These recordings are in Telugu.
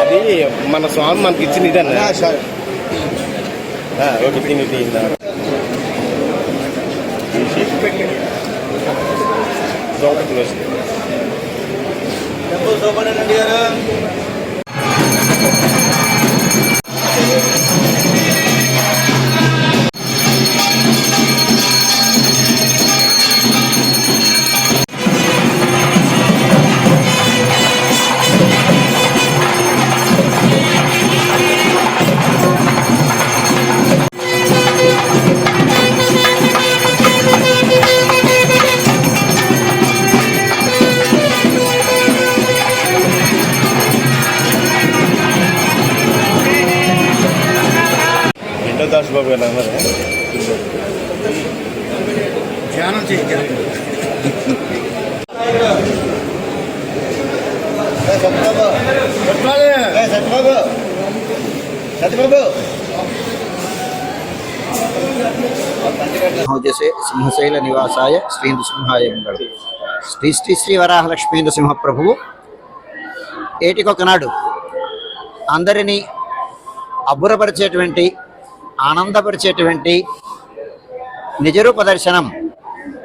అది మన స్వామి మనకి ఇచ్చిన ఇదన్న ఓకే తిని తిందా లోపలికి వస్తుంది రెండో దాస్ బాబు గారు అన్నారు? ధ్యానం చేయి సత్యబాబు? సింహశైల నివాసాయ శ్రీ నృసింహాయ మంగళం. శ్రీ శ్రీ శ్రీ వరాహలక్ష్మీ నృసింహ ప్రభువు ఏటికొకనాడు అందరినీ అబ్బురపరిచేటువంటి ఆనందపరిచేటువంటి నిజరూప దర్శనం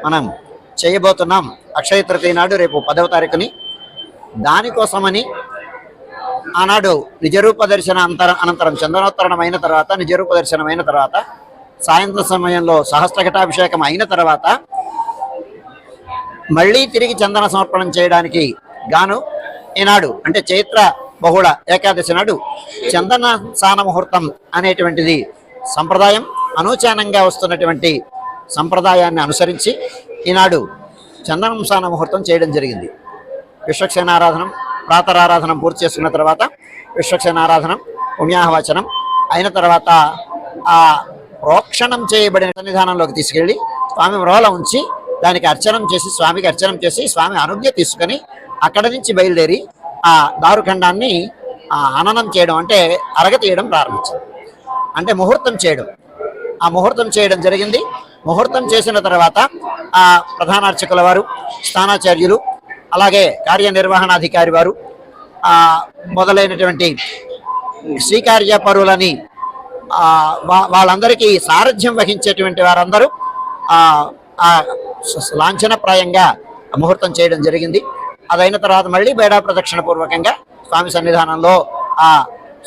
మనం చేయబోతున్నాం. అక్షయ తృతీయ నాడు రేపు పదవ తారీఖుని. దానికోసమని ఆనాడు నిజరూప దర్శన అంతర అనంతరం చందనోత్తరణం అయిన తర్వాత నిజరూప దర్శనం అయిన తర్వాత సాయంత్రం సమయంలో సహస్రఘటాభిషేకం అయిన తర్వాత మళ్ళీ తిరిగి చందన సమర్పణం చేయడానికి గాను ఈనాడు అంటే చైత్ర బహుళ ఏకాదశి నాడు చందన సాన ముహూర్తం అనేటువంటిది సంప్రదాయం అనూచానంగా వస్తున్నటువంటి సంప్రదాయాన్ని అనుసరించి ఈనాడు చందనం ముహూర్తం చేయడం జరిగింది. విశ్వక్షేణారాధనం ప్రాతరారాధనం పూర్తి చేసుకున్న తర్వాత విశ్వక్షేణారాధనం పుణ్యాహవచనం అయిన తర్వాత ఆ ప్రోక్షణం చేయబడిన సన్నిధానంలోకి తీసుకెళ్ళి స్వామి మ్రోల ఉంచి దానికి అర్చనం చేసి స్వామికి అర్చనం చేసి స్వామి అనుజ్ఞ తీసుకొని అక్కడ నుంచి బయలుదేరి ఆ దారుఖండాన్ని ఆ చేయడం అంటే అరగతీయడం ప్రారంభించింది. అంటే ముహూర్తం చేయడం. ఆ ముహూర్తం చేయడం జరిగింది. ముహూర్తం చేసిన తర్వాత ఆ ప్రధాన అర్చకుల వారు స్థానాచార్యులు అలాగే కార్యనిర్వహణాధికారి వారు మొదలైనటువంటి శ్రీకార్య పరులని వాళ్ళందరికీ సారథ్యం వహించేటువంటి వారందరూ లాంఛనప్రాయంగా ముహూర్తం చేయడం జరిగింది. అదైన తర్వాత మళ్ళీ బేడా ప్రదక్షిణ పూర్వకంగా స్వామి సన్నిధానంలో ఆ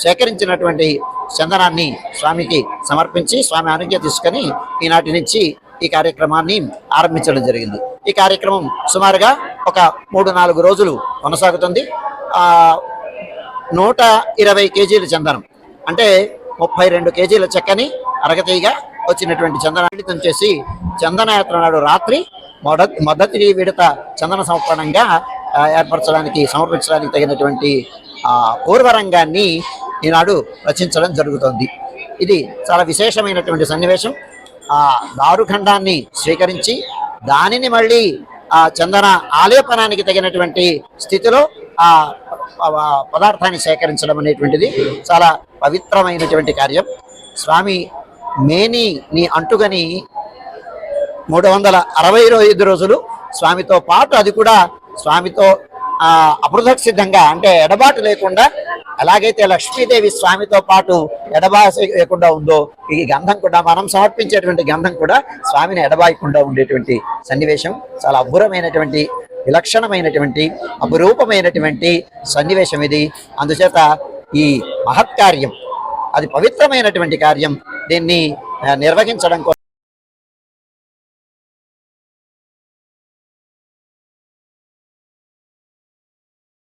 సేకరించినటువంటి చందనాన్ని స్వామికి సమర్పించి స్వామి అనుజ్ఞ తీసుకొని ఈనాటి నుంచి ఈ కార్యక్రమాన్ని ఆరంభించడం జరిగింది. ఈ కార్యక్రమం సుమారుగా ఒక మూడు నాలుగు రోజులు కొనసాగుతుంది. నూట ఇరవై కేజీల చందనం అంటే ముప్పై రెండు కేజీల చెక్కని అరగతీగా వచ్చినటువంటి చందనాడితం చేసి చందనయాత్ర నాడు రాత్రి మొదటి మొదటి విడత చందన సమర్పణంగా ఏర్పరచడానికి సమర్పించడానికి తగినటువంటి పూర్వరంగాన్ని ఈనాడు రచించడం జరుగుతోంది. ఇది చాలా విశేషమైనటువంటి సన్నివేశం. ఆ దారుఖండాన్ని స్వీకరించి దానిని మళ్ళీ ఆ చందన ఆలేపనానికి తగినటువంటి స్థితిలో ఆ పదార్థాన్ని సేకరించడం అనేటువంటిది చాలా పవిత్రమైనటువంటి కార్యం. స్వామి మేని నీ అంటుగని మూడు వందల అరవై ఐదు రోజులు స్వామితో పాటు అది కూడా స్వామితో అప్రదక్షిద్ధంగా సిద్ధంగా అంటే ఎడబాటు లేకుండా ఎలాగైతే లక్ష్మీదేవి స్వామితో పాటు ఎడబాసి లేకుండా ఉందో ఈ గంధం కూడా మనం సమర్పించేటువంటి గంధం కూడా స్వామిని ఎడబాయకుండా ఉండేటువంటి సన్నివేశం. చాలా అబ్బురమైనటువంటి విలక్షణమైనటువంటి అపురూపమైనటువంటి సన్నివేశం ఇది. అందుచేత ఈ మహత్కార్యం అది పవిత్రమైనటువంటి కార్యం దీన్ని నిర్వహించడం కోసం